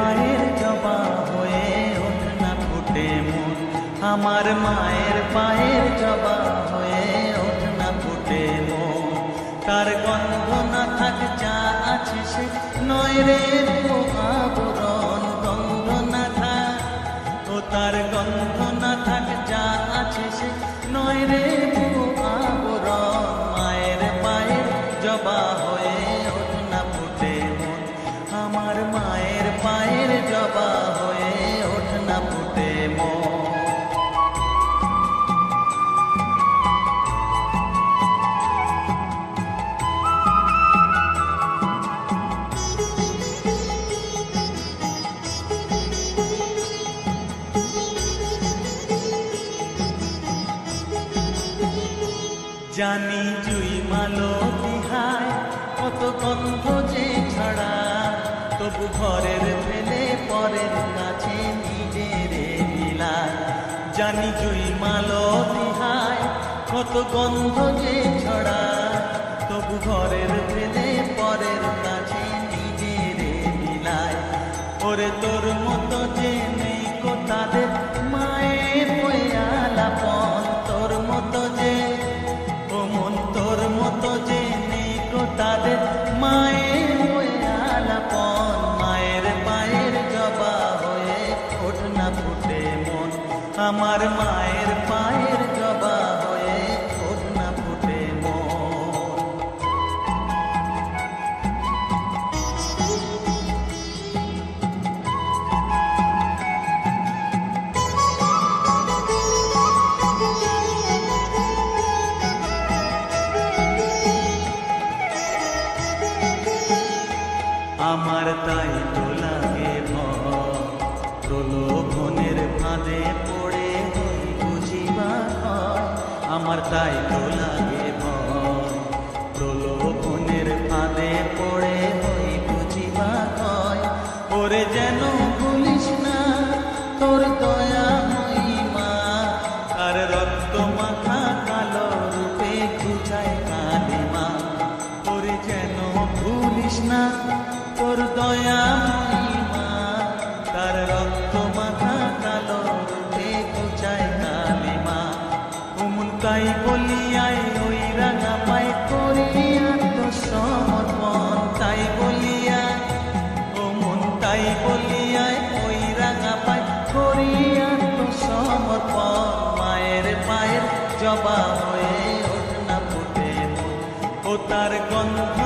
পায়ের জবা হয়ে ওঠ না ফুটে মন। আমার মায়ের পায়ের জবা হয়ে ওঠ না ফুটে মন। তার গন্ধ না থাক, যা আছে সে নয় রে। জানি জুই মালো বিহায় কত গন্ধ যে ছাড়া। তবু ঘরের ফেলে পরের কাছে নিজের মিলায় জানি জুই মালো বিহায় কত গন্ধ যে ছড়া। তবু ঘরের ফেলে পরের কাছে নিজের মিলায় ওরে তোর আমার মায়ের পায়ের জবা হয়ে না ফুটে আমার তাই তো আমার তাই তো লাগে ভয়। প্রলোভনের ফাঁদে পড়ে হই বুঝিবা হয় ওরে যেন ভুলিস না তোর দয়া মহিমা। আর রক্ত মাথা কালো রূপে খুঁজায় কালিমা। তোরে যেন ভুলিস না তোর দয়া জবা হয়ে ওঠ না ফুটে ও তার গন্ধ